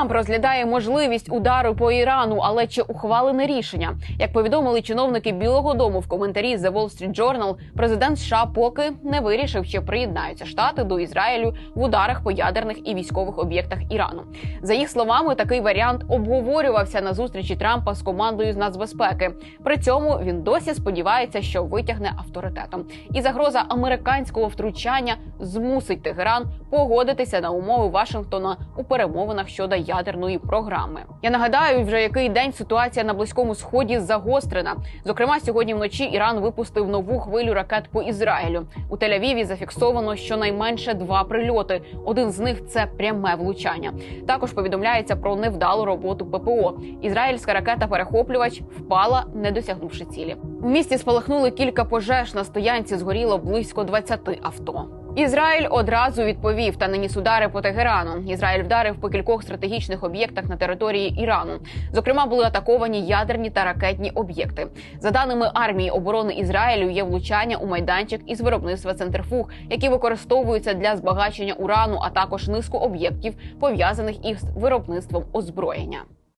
Трамп розглядає можливість удару по Ірану, але чи ухвалене рішення? Як повідомили чиновники Білого Дому в коментарі The Wall Street Journal, президент США поки не вирішив, чи приєднаються штати до Ізраїлю в ударах по ядерних і військових об'єктах Ірану. За їх словами, такий варіант обговорювався на зустрічі Трампа з командою з нацбезпеки. При цьому він досі сподівається, що витягне авторитетом. І загроза американського втручання змусить Тегеран погодитися на умови Вашингтона у перемовинах щодо ядерної програми. Я нагадаю, вже який день ситуація на близькому сході загострена. Зокрема, сьогодні вночі Іран випустив нову хвилю ракет по Ізраїлю. У Тель-Авіві зафіксовано щонайменше два прильоти. Один з них це пряме влучання. Також повідомляється про невдалу роботу ППО. Ізраїльська ракета-перехоплювач впала, не досягнувши цілі. В місті спалахнули кілька пожеж. На стоянці згоріло близько 20 авто. Ізраїль одразу відповів та наніс удари по Тегерану. Ізраїль вдарив по кількох стратегічних об'єктах на території Ірану. Зокрема, були атаковані ядерні та ракетні об'єкти. За даними армії оборони Ізраїлю, є влучання у майданчик із виробництва центрифуг, які використовуються для збагачення урану, а також низку об'єктів пов'язаних із виробництвом озброєння.